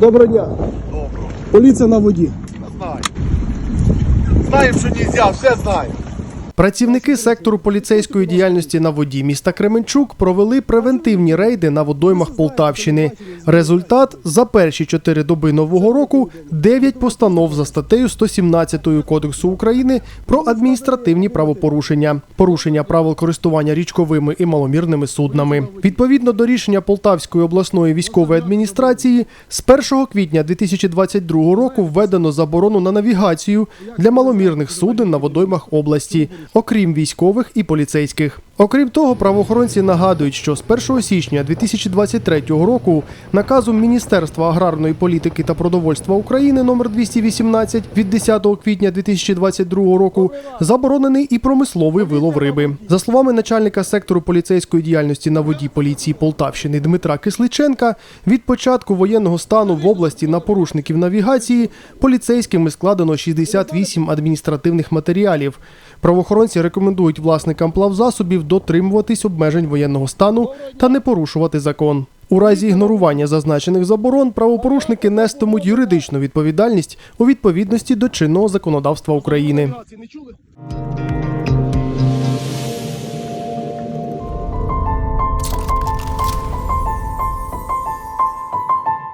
Доброго дня. Доброго. Поліція на воді. Знаю. Знаємо, що нельзя, все знаємо. Працівники сектору поліцейської діяльності на воді міста Кременчук провели превентивні рейди на водоймах Полтавщини. Результат за перші чотири доби нового року 9 постанов за статтею 117 Кодексу України про адміністративні правопорушення, порушення правил користування річковими і маломірними суднами. Відповідно до рішення Полтавської обласної військової адміністрації, з 1 квітня 2022 року введено заборону на навігацію для маломірних суден на водоймах області, окрім військових і поліцейських. Окрім того, правоохоронці нагадують, що з 1 січня 2023 року наказом Міністерства аграрної політики та продовольства України номер 218 від 10 квітня 2022 року заборонений і промисловий вилов риби. За словами начальника сектору поліцейської діяльності на воді поліції Полтавщини Дмитра Кисличенка, від початку воєнного стану в області на порушників навігації поліцейськими складено 68 адміністративних матеріалів. Правоохоронці рекомендують власникам плавзасобів дотримуватись обмежень воєнного стану та не порушувати закон. У разі ігнорування зазначених заборон правопорушники нестимуть юридичну відповідальність у відповідності до чинного законодавства України.